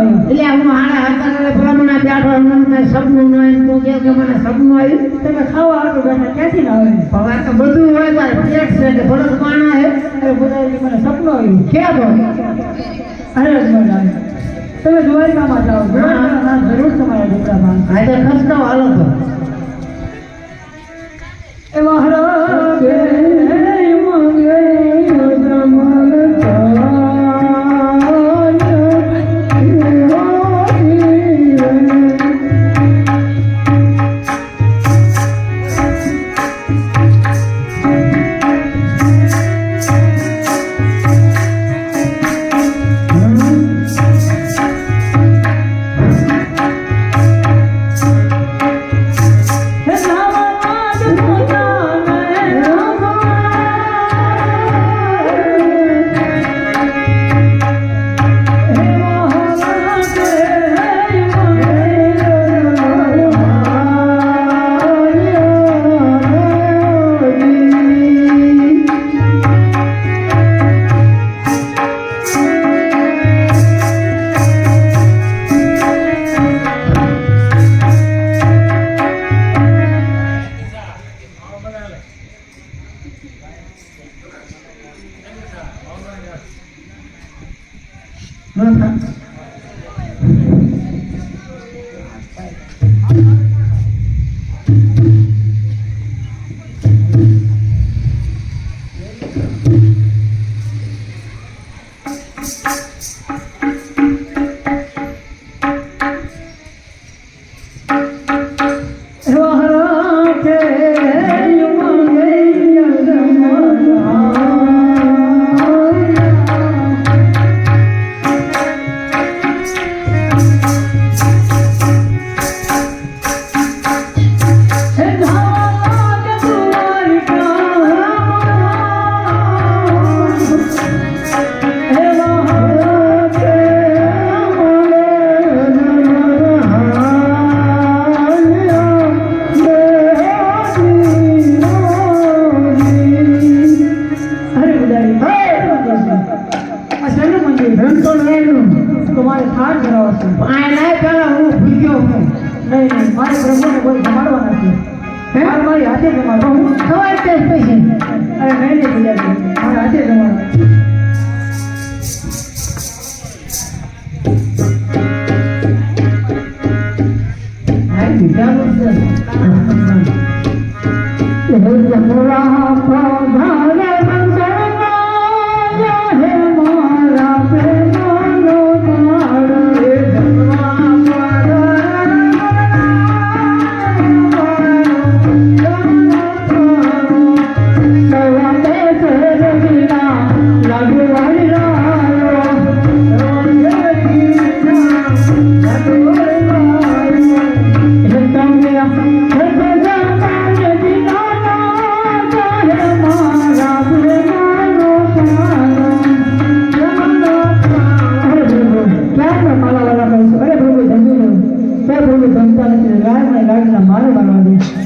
આવ્યું એટલે હું હાડા હતા ભલામણા બેઠો મને સપનું ન આવ્યું તું કે કે મને સપનું આવ્યું તમે ખાવા હાટું બેઠા ક્યાંથી ના આવે હવે તો બધું હોય તારે પેટ છે કે ભરત માણા હે અરે બધા મને સપનું આવ્યું. ક્યાં તો અરે તમે દ્વારકામાં જાઓ. જરૂર તમારા દીકરામાં આ તો ખસતો હાલો તો. એ મહારાજે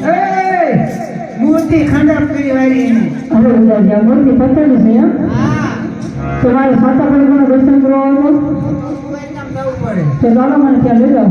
એ મૂર્તિ ખંડપ કરી વાળી એને. હા. તમારે સાતા પડવાનું દર્શન કરવા આવો તો ચાલો મને ત્યાં લઈ જાઓ.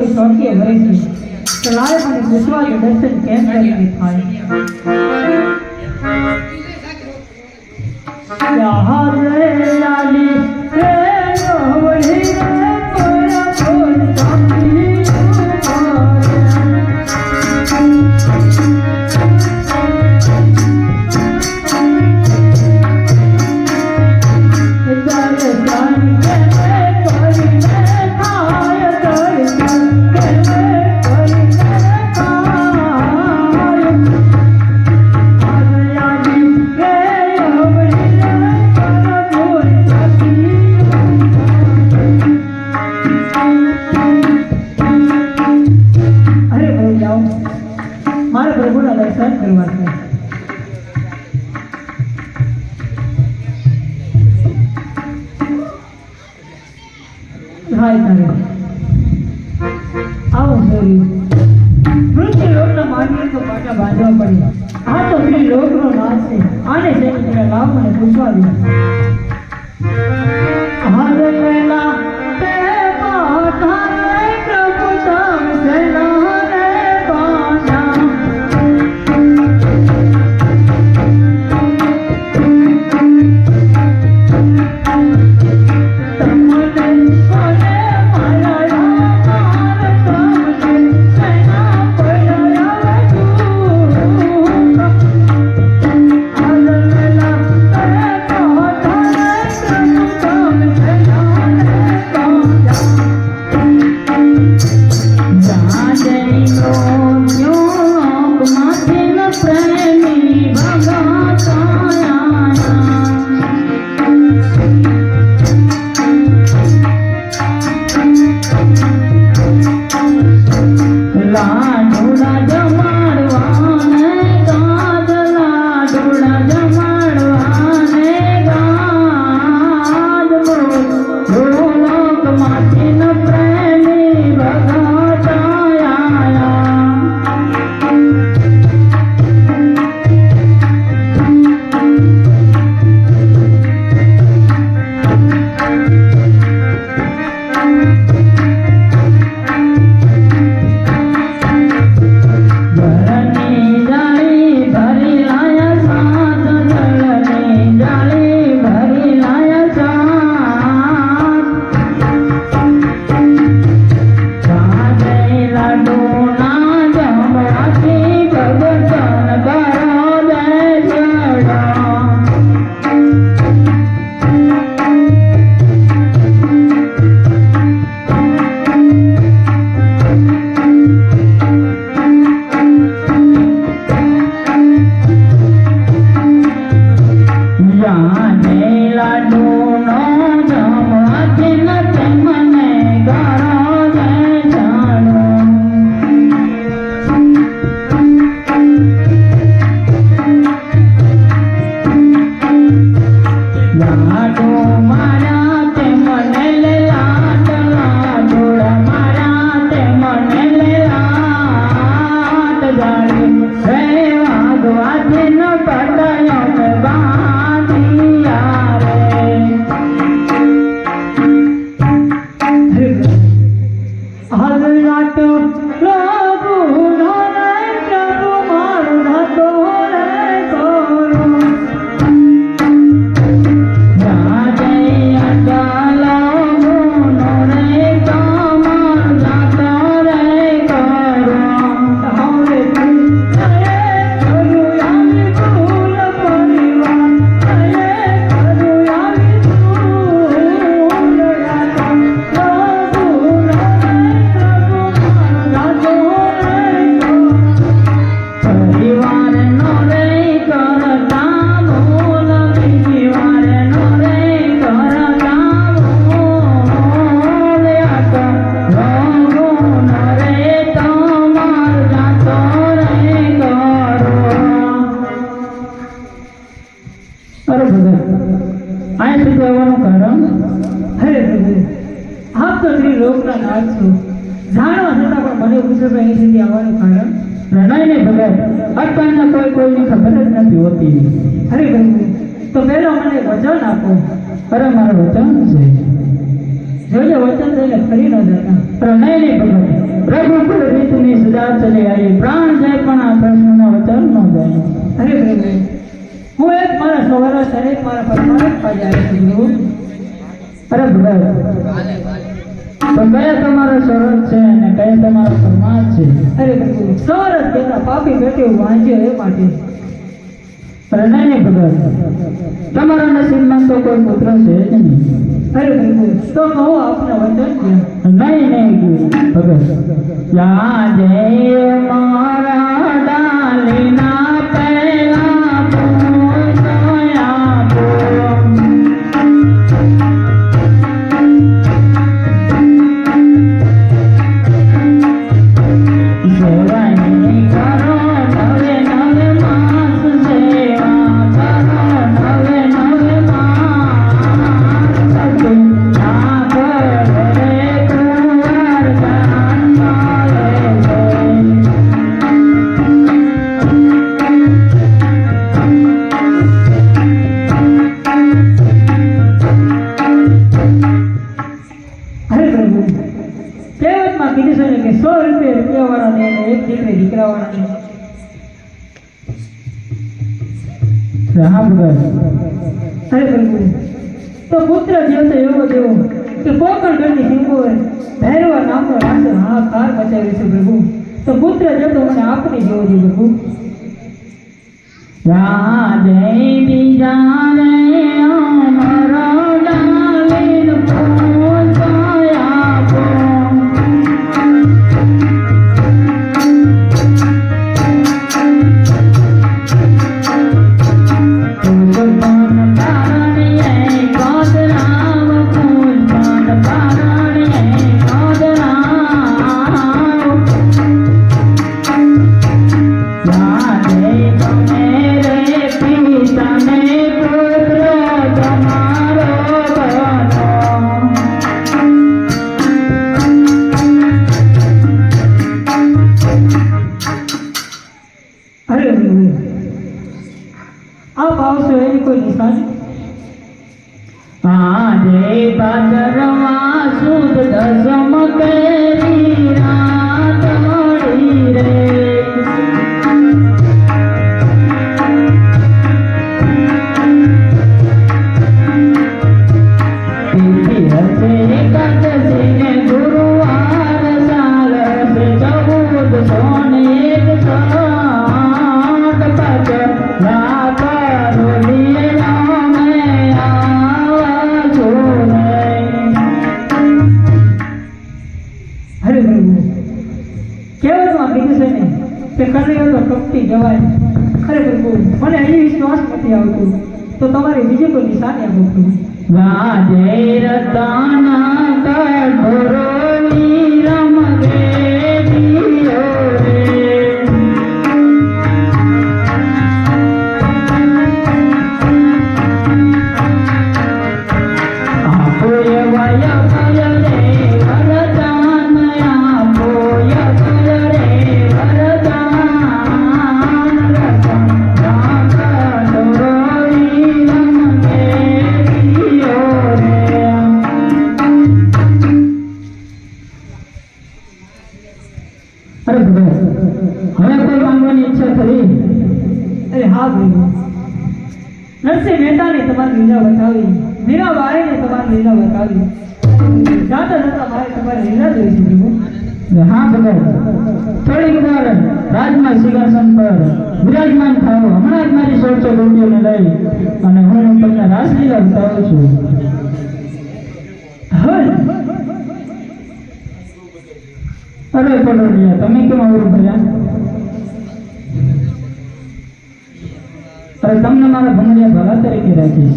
કે ચોથીએ વર્ષે સલાહ અને ગુરુદ્વારે દર્શન કેમ કરીને થાય યાર રે લાલી રે ¡Caminata! અરે પ્રભુ મને વચન આપો. મારું વચન છે. વચન થઈને ફરી ન જતા. નહીં ભગત રઘુકુળ રીતની સજા ચલી આવી. પ્રાણ જાય પણ આ પ્રશ્નના વચન ન જાય. અરે પ્રભુ હું એક મારા સવારા એક મારા પ્રભુ અરે ભગત તો કયા તમારો સરળ છે અને કયા તમારો સમાજ છે? અરે પ્રભુ તેના પાપી બેઠે વાંચ્યો એ માટે. નહીં ભગત તમારા નસીબમાં તો કોઈ પુત્ર છે જ નહીં. અરે પ્રભુ તો કહો આપને વચન નહીં નહીં ભગત. યા જય મારા મચાવ્યો છે પ્રભુ. તો પુત્ર જતો મને આપની જેવો છે પ્રભુ રાજે બીજાને કપટી જવાય. અરે પ્રભુ મને હજી વિશ્વાસ નથી આવતું. તો તમારી બીજી કોઈ નિશાની આપો પ્રભુ વાજે હા પ્રભુ નરસિંહ મહેતાને તમારી લીલા બતાવી મીરાબાઈને તમારી લીલા બતાવી, જાતા જતા મારે તમારી લીલા જોઈ છે હા ભગવાન. થોડીક વાર રાજમાં સિંહાસન પર વિરાજમાન થાવ હમણાં જ મારી સોળસો ગોટીઓને લઈ અને હું તમને રાસલીલા બતાવું છું. અરે પડોડિયા તમે કેમ અવરું ભર્યા અરે તમને મારા ભમરિયા ભલા તરીકે રાખી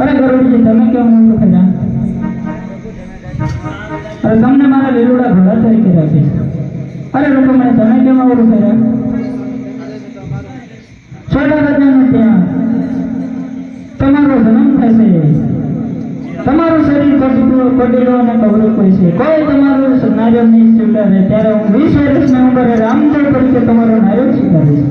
અરે ગરુડજી, તમે કેમ હું ભર્યા અરે તમને મારા લીલુડા ભલા તરીકે રાખી અરે રૂપમણી, તમે કેમ આવું ભર્યા છોટા રાજાનું ત્યાં. તમારો જન્મ થશે. તમારું શરીર પડી કટેલો અને કવરો કોઈ છે. કોઈ તમારું નારિયેળ નહીં સ્વીકારે ત્યારે હું વીસ વર્ષના ઉંમરે રામદેવ તરીકે તમારો નાયક સ્વીકારીશ.